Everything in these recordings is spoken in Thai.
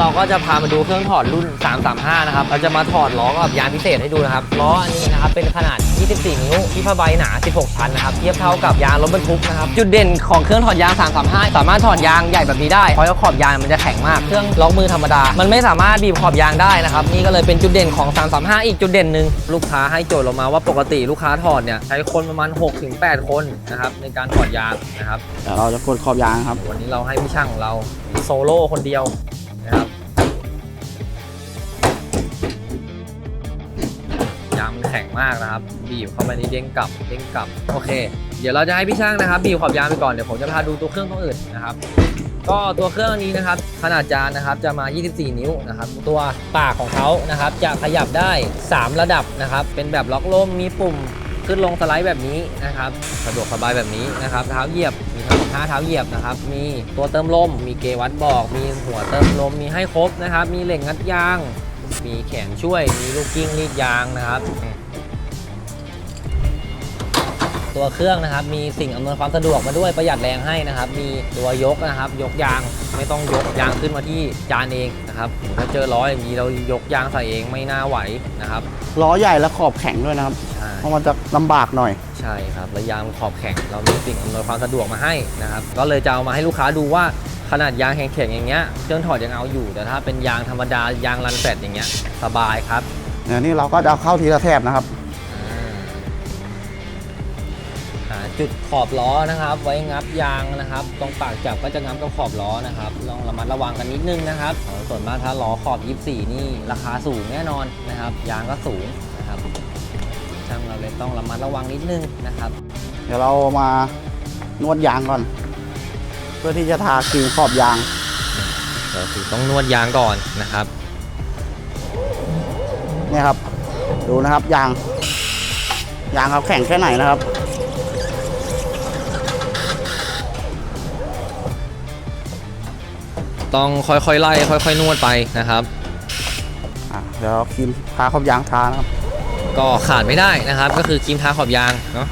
เราก็จะพามาดูเครื่องถอดรุ่น 335 นะครับ เราจะมาถอดล้อกับยางพิเศษให้ดูนะครับ ล้ออันนี้นะครับเป็นขนาด 24 นิ้ว ที่ผ้าใบหนา 16 ชั้นนะครับ เทียบเท่ากับยางรถบรรทุกนะครับ จุดเด่นของเครื่องถอดยาง 335 สามารถถอดยางใหญ่แบบนี้ได้ เพราะว่าขอบยางมันจะแข็งมาก เครื่องล็อกมือธรรมดา มันไม่สามารถบีบขอบยางได้นะครับ นี่ก็เลยเป็นจุดเด่นของ 335 อีกจุดเด่นหนึ่งลูกค้าให้โจทย์เรามาว่าปกติลูกค้าถอดเนี่ยใช้คนประมาณ 6-8 คนนะครับในการถอดยางนะครับ เดี๋ยวเราจะกดขอบยางครับ วันนี้เราให้พี่ช่างของเราโซโล่คนเดียว ข็งมากนะครับ บีบเข้าไปนี่เด้งกลับเด้งกลับโอเค เดี๋ยวเราจะให้พี่ช่างนะครับ บีบขอบยางไปก่อนเดี๋ยวผมจะพาดูตัวเครื่องตัวอื่นนะครับก็ตัวเครื่องนี้นะครับขนาดจานนะครับจะมา 24 นิ้วนะครับตัวปากของเขานะครับจะขยับได้ 3 ระดับนะครับเป็นแบบล็อกลมมีปุ่มขึ้นลงสไลด์แบบนี้นะครับสะดวกสบายแบบนี้นะครับเท้าเหยียบมีทั้งหมด5เท้าเหยียบนะครับมีตัวเติมลม มีเกวัดบอก มีหัวเติมลมมีให้ครบนะครับมีเหล็กงัดยาง มีแขนช่วยมีลูกกิ้งรีดยางนะครับ ตัวเครื่องนะครับ มีสิ่งอำนวยความสะดวกมาด้วยประหยัดแรงให้นะครับ มีตัวยกนะครับ ยกยางไม่ต้องยกยางขึ้นมาที่จานเองนะครับถ้าเจอล้ออย่างนี้เรายกยางใส่เองไม่น่าไหวนะครับล้อใหญ่และขอบแข็งด้วยนะครับใช่เพราะมันจะลำบากหน่อย ใช่ครับและยางขอบแข็งเรามีสิ่งอำนวยความสะดวกมาให้นะครับ ก็เลยจะเอามาให้ลูกค้าดูว่าขนาดยางแข็งๆอย่างเงี้ยเครื่องถอดยังเอาอยู่แต่ถ้าเป็นยางธรรมดายางรันแฟตอย่างเงี้ยสบายครับเดี๋ยวนี้เราก็จะเอาเข้าทีละแถบนะครับ จุดขอบล้อนะครับ ไว้งับยางนะครับ ตรงปากจับก็จะงับกับขอบล้อนะครับลองระมัดระวังกันนิดนึงนะครับเออส่วนมากถ้าล้อขอบ 24 นี่ราคาสูงแน่นอนนะครับ ยางก็สูงนะครับช่างเราเลยต้องระมัดระวังนิดนึงนะครับ เดี๋ยวเรามานวดยางก่อน เพื่อที่จะทาครีมขอบยางเราคือต้องนวดยางก่อนนะครับเนี่ยครับ ดูนะครับยางยางเขาแข็งแค่ไหนนะครับ ต้องค่อยๆไล่ค่อยๆนวดไปนะครับ อะเดี๋ยวครีมทาขอบยางทานะครับก็ขาดไม่ได้นะครับ ก็คือครีมทาขอบยางเนาะ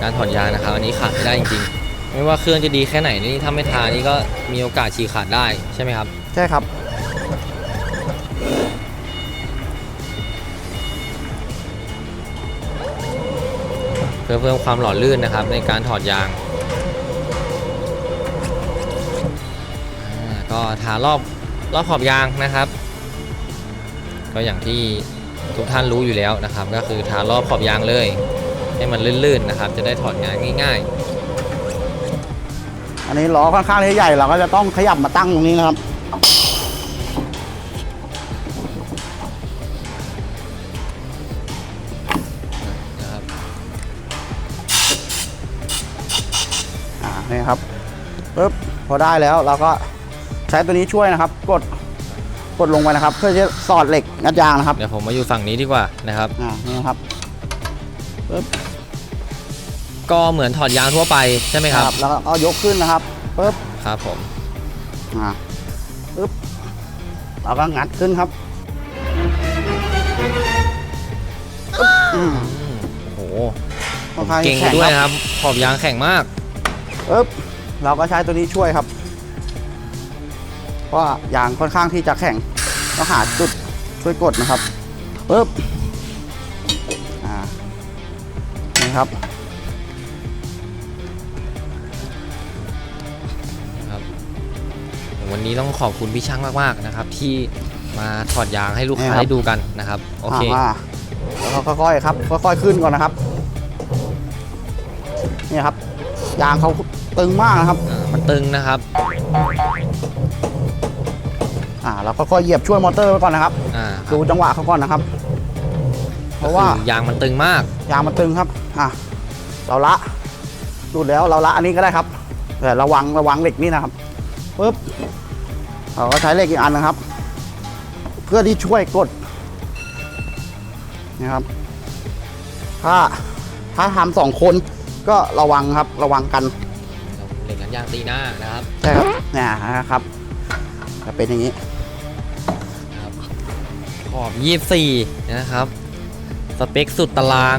การถอดยางนะครับอันนี้ขาดไม่ได้จริงๆ ไม่ว่าเครื่องจะดีแค่ไหนนี่ถ้าไม่ทานี่ก็มีโอกาสฉีกขาดได้ใช่ไหมครับ ใช่ครับ เพื่อเพิ่มความหล่อลื่นนะครับในการถอดยาง ก็ทารอบรอบขอบยางนะครับ ก็อย่างที่ทุกท่านรู้อยู่แล้วนะครับ ก็คือทารอบขอบยางเลย ให้มันลื่นๆนะครับ จะได้ถอดงานง่าย อันนี้ล้อค่อนข้างที่ใหญ่เราก็จะต้องขยับมาตั้งตรงนี้นะครับ ๆ นะครับ อ่านี่ครับปึ๊บพอได้แล้วเราก็ ใช้ตัวนี้ช่วยนะครับ กดกดลงไปนะครับ เพื่อจะสอดเหล็กงัดยางนะครับเดี๋ยวผมมาอยู่ฝั่งนี้ดีกว่านะครับ อ่านี่นะครับปึ๊บก็เหมือนถอดยางทั่วไปใช่ไหมครับแล้วก็เอายกขึ้นนะครับปึ๊บครับผมอ่าปึ๊บเราก็งัดขึ้นครับปึ๊บอืมอืมโอ้โหค่อนข้างเก่งแข็งด้วยครับนะครับ ขอบยางแข็งมากปึ๊บเราก็ใช้ตัวนี้ช่วยครับ เพราะว่ายางค่อนข้างที่จะแข็งต้องหาจุดช่วยกดนะครับปึ๊บอ่านี่ครับ วันนี้ต้องขอบคุณพี่ช่างมากๆนะครับ ที่มาถอดยางให้ลูกค้านี่ครับได้ดูกันนะครับโอเคาแล้วก็ค่อยๆครับค่อยๆขึ้นก่อนนะครับนี่ครับยางเขาตึงมากนะครับอ่ามันตึงนะครับ อ่าเราค่อยๆเหยียบช่วยมอเตอร์ไว้ก่อนนะครับ อ่าดูจังหวะเขาก่อนนะครับ เพราะว่าก็คือยางมันตึงมาก ยางมันตึงครับ อะเราละดูดแล้วเราละอันนี้ก็ได้ครับ แต่ระวังระวังเหล็กนี่นะครับปึ๊บเราก็ใช้เหล็กอีกอันนะครับ เพื่อที่ช่วยกดนะครับ ถ้าถ้าทำสองคนก็ระวังครับระวังกัน เหล็กกันยางตีหน้านะครับ ใช่ครับเนี่ยนะครับ จะเป็นอย่างนี้ครับ ขอบ 24 นะครับ สเปคสุดตาราง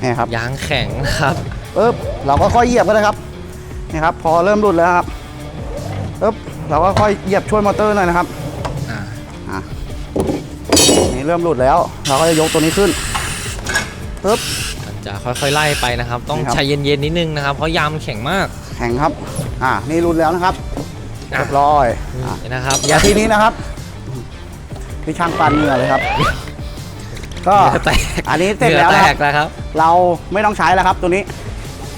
เนี่ยครับยางแข็งนะครับปึ๊บเราก็ค่อยเหยียบก็ได้ครับนี่ครับ พอเริ่มหลุดแล้วครับปึ๊บเราก็ค่อยเหยียบช่วยมอเตอร์หน่อยนะครับนี่เริ่มหลุดแล้ว เราก็จะยกตัวนี้ขึ้นปึ๊บมันจะค่อยๆไล่ไปนะครับ ต้องนี่ครับใจเย็นๆนิดนึงนะครับ เพราะยามนแข็งมาก แข็งครับ อ่านี่หลุดแล้วนะครับอะเรียบร้อยอะนี่นะครับ อย่าทีนี้นะครับ พี่ช่างปันเหงื่อเลยครับ ก็เหงื่อแตกอันนี้เสร็จเหงื่แล้วอแตนะครับกแล้วครับ เราไม่ต้องใช้แล้วครับ ตัวนี้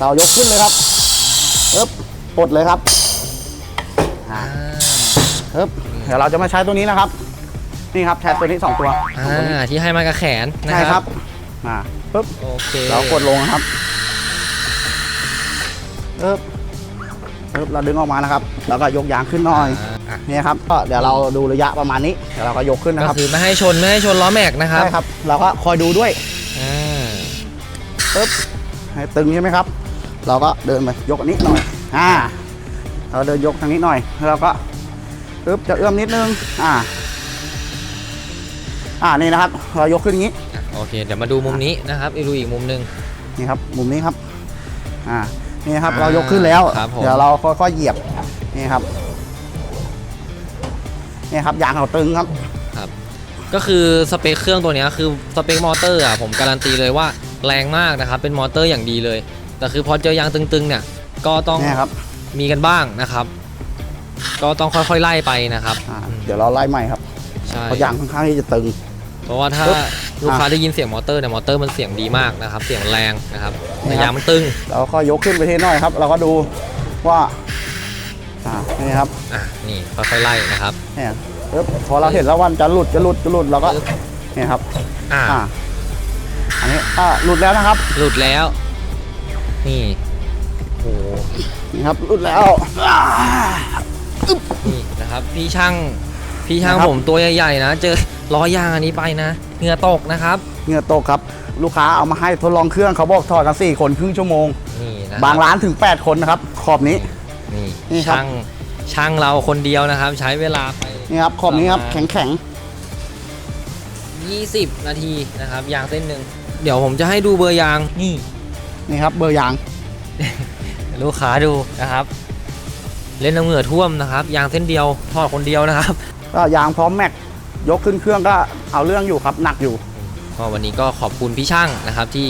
เรายกขึ้นเลยครับปึ๊บปลดเลยครับอ่าปึ๊บเดี๋ยวเราจะมาใช้ตัวนี้นะครับ นี่ครับใช้ตัวนี้สองตัวสองตัวนี้อ่าที่ให้มากับแขนนะใช่คครัรับบอ่าปึ๊บโอเคเรากดลงนะครับปึ๊บปึ๊บเราดึงออกมานะครับ แล้วก็ยกยางขึ้นหน่อยอ่า เนี่ยครับก็เดี๋ยวเราดูระยะประมาณนี้เดี๋ยวเราก็ยกขึ้นนะก็ครับคือไม่ให้ชนไม่ให้ชนล้อแม็กนะครับใช่ครับ เราก็คอยดูด้วยอ่าปึ๊บให้ตึงใช่ไหมครับ เราก็เดินไปยกอันนี้หน่อยอ่าเราเดินยกทางนี้หน่อยแล้วเราก็ปึ๊บจะเอื้อมนิดนึงอ่าอ่านี่นะครับ เรายกขึ้นอย่างนี้ โอเค เดี๋ยวมาดูมุมนี้นะครับอีกดูอีกมุมหนึ่ง นี่ครับมุมนี้ครับ อ่า นี่ครับ อ่าเรายกขึ้นแล้ว ครับผม เดี๋ยวเราค่อยๆเหยียบ นี่ครับ นี่ครับยางเขาตึงครับ ก็คือสเปคเครื่องตัวเนี้ยคือสเปคมอเตอร์อะผมการันตีเลยว่าแรงมากนะครับเป็นมอเตอร์อย่างดีเลย แต่คือพอเจอยางตึงๆเนี่ยก็ต้องนี่ครับมีกันบ้างนะครับ ก็ต้องค่อยๆไล่ไปนะครับอ่าอืมเดี๋ยวเราไล่ใหม่ครับใช่เพราะยางค่อนข้างที่จะตึง เพราะว่าถ้าปึ๊บลูกค้าอะได้ยินเสียงมอเตอร์เนี่ยมอเตอร์มันเสียงดีมากนะครับ เสียงแรงนะครับแต่นี่ครับ ยางมันตึง เราก็ยกขึ้นไปทีหน่อยครับ เราก็ดูว่า อ่านี่ครับอะนี่ค่อยๆไล่นะครับเนี่ยปึ๊บพอเราเห็นแล้ววันจะหลุดจะหลุดจะหลุดเราก็ปึ๊บเนี่ยครับอ่าอ่าอันนี้อ่าหลุดแล้วนะครับหลุดแล้ว นี่โอ้โหนี่ครับหลุดแล้วอ่า นี่นะครับ พี่ช่างพี่ช่างนะครับ ผมตัวใหญ่ๆนะ เจอล้อยางอันนี้ไปนะเหงื่อตกนะครับ เหงื่อตกครับ ลูกค้าเอามาให้ทดลองเครื่องเขาบอกถอดกันสี่คนครึ่งชั่วโมง นี่นะคบางร้านถึง 8 คนนะครับ ขอบนี้ นี่นี่ครับ ช่างช่างเราคนเดียวนะครับ ใช้เวลาไป นี่ครับขอบนี้ครับประมาณแข็งแข็ง20 นาทีนะครับ ยางเส้นหนึ่งเดี๋ยวผมจะให้ดูเบอร์ยางนี่ๆนี่ครับเบอร์ยางลูกค้าดูนะครับ เล่นน้ำเหงื่อท่วมนะครับ ยางเส้นเดียวทอดคนเดียวนะครับ ก็ยางพร้อมแม็กยกขึ้นเครื่องก็เอาเรื่องอยู่ครับหนักอยู่ ก็วันนี้ก็ขอบคุณพี่ช่างนะครับ ที่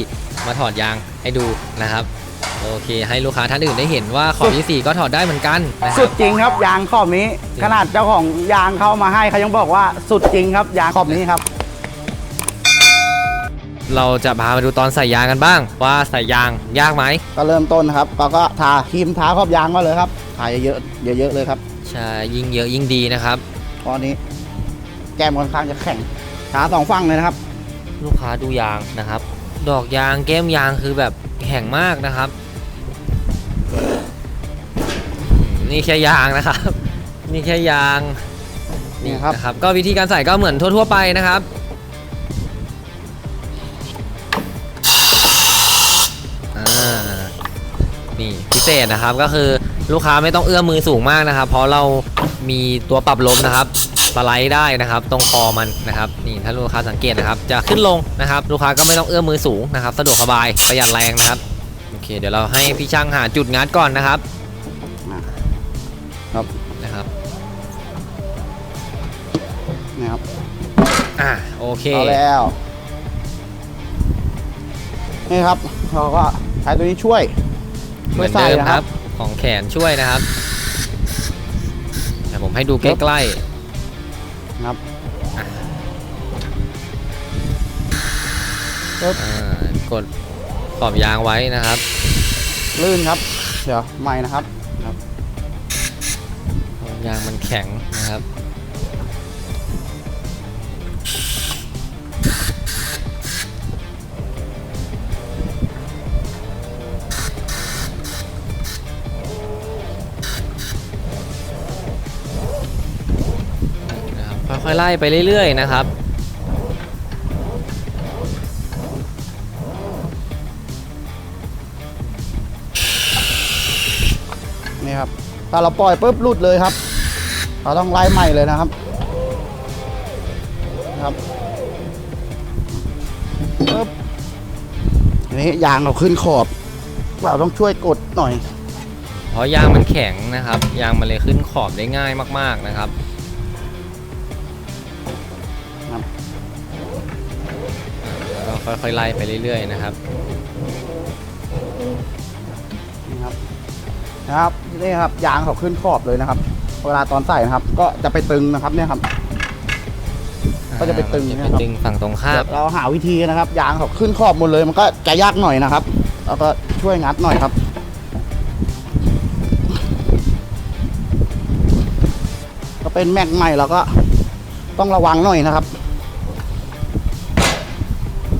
มาถอดยางให้ดูนะครับ โอเค ให้ลูกค้าท่านอื่นได้เห็นว่าขอบที่สี่ก็ถอดได้เหมือนกันนะคสุรัดบจริงครับยางขอบนี้จริงขนาดเจ้าของยางเข้ามาให้เขายังบอกว่าสุดจริงครับยางขอบนี้ครับ เราจะพามาดูตอนใส่ยางกันบ้าง ว่าใส่ยางยากไหม ก็เริ่มต้นนะครับก็ก็ทาครีมทาขอบยางมาเลยครับทาเยอะๆเยอะๆเลยครับใช่ ยิ่งเยอะยิ่งดีนะครับเพราะอันนี้ แก้มค่อนข้างจะแข็งทาสองฝั่งเลยนะครับ ลูกค้าดูยางนะครับ ดอกยางแก้มยางคือแบบแข็งมากนะครับ นี่แค่ยางนะครับ นี่แค่ยางนี่ครับนะครับ ก็วิธีการใส่ก็เหมือนทั่ว ๆ ไปนะครับอ่านี่พิเศษนะครับก็คือลูกค้าไม่ต้องเอื้อมมือสูงมากนะครับ เพราะเรามีตัวปรับลมนะครับ สไลด์ได้นะครับ ตรงคอมันนะครับนี่ถ้าลูกค้าสังเกตนะครับ จะขึ้นลงนะครับ ลูกค้าก็ไม่ต้องเอื้อมมือสูงนะครับ สะดวกสบายประหยัดแรงนะครับโอเค เดี๋ยวเราให้พี่ช่างหาจุดงัดก่อนนะครับครับนะครับนี่ครับอะโอเคเอาแล้วนี่ครับเราก็ใช้ตัวนี้ช่วยเหมือนใส่เดิมนะคครัรับบของแขนช่วยนะครับเดี๋ยวผมให้ดูใกล้ค ปึ๊บ อ่ากดขอบยางไว้นะครับ ลื่นครับ เดี๋ยวใหม่นะครับยางมันแข็งนะครับ นะครับค่อยๆไล่ไปเรื่อยๆนะครับ ถ้าเราปล่อยปุ๊บรุดเลยครับ เราต้องไล่ใหม่เลยนะครับนะครับปุ๊บทีนี้ยางเราขึ้นขอบ เราต้องช่วยกดหน่อย เพราะยางมันแข็งนะครับ ยางมันเลยขึ้นขอบได้ง่ายมาก ๆนะครับครับค่อยๆไล่ไปเรื่อยๆนะครับนี่ครับ นะครับนี่ครับยางเขาขึ้นขอบเลยนะครับ เวลาตอนใส่นะครับ ก็จะไปตึงนะครับเนี่ยครับ ก็จะไปตึงจะนะไปครับตึงฝั่งตรงข้ามเดี๋ยวเราหาวิธีนะครับ ยางเขาขึ้นขอบหมดเลย มันก็จะยากหน่อยนะครับแล้วก็ช่วยงัดหน่อยครับ ก็เป็นแม็กใหม่เราก็ต้องระวังหน่อยนะครับ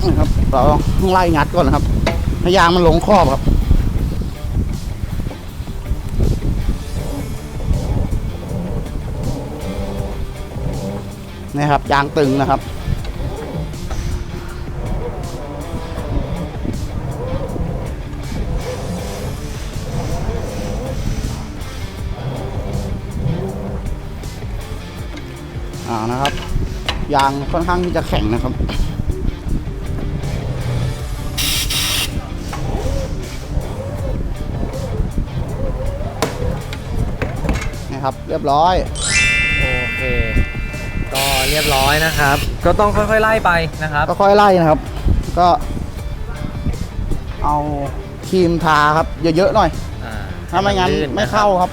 นี่ครับ เราต้องไล่งัดก่อนนะครับให้ยางมันลงขอบครับ นี่ครับยางตึงนะครับ อ่านะครับ ยางค่อนข้างที่จะแข็งนะครับนี่ครับเรียบร้อย ก็เรียบร้อยนะครับ ก็ต้องค่อยๆไล่ไปนะครับ ก็ค่อยไล่นะครับ ก็ เอาครีมทาครับเยอะๆหน่อย อ่าถ้าไม่งั้นลื่ไม่ะครับเข้าครับ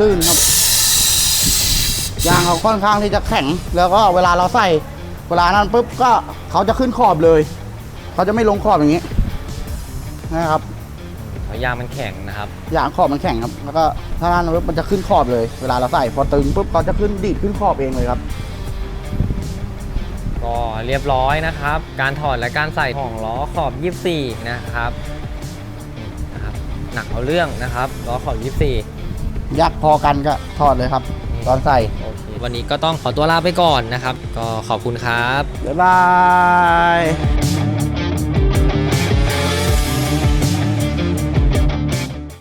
ลื่นครับ ยางเขาค่อนข้างที่จะแข็ง แล้วก็เวลาเราใส่ เวลานั้นปุ๊บก็เขาจะขึ้นขอบเลย เขาจะไม่ลงขอบอย่างนี้นะครับ เพราะยางมันแข็งนะครับ ยางขอบมันแข็งครับ แล้วก็ถ้านั้นปุ๊บมันจะขึ้นขอบเลย เวลาเราใส่พอตึงปุ๊บเขาจะขึ้นดีดขึ้นขอบเองเลยครับก็ เรียบร้อยนะครับ การถอดและการใส่ของล้อขอบ 24 นะครับนะครับหนักเอาเรื่องนะครับล้อขอบ 24 ยักพอกันก็ถอดเลยครับ ตอนใส่โอเควันนี้ก็ต้องขอตัวลาไปก่อนนะครับ ก็ขอบคุณครับ บ๊ายบาย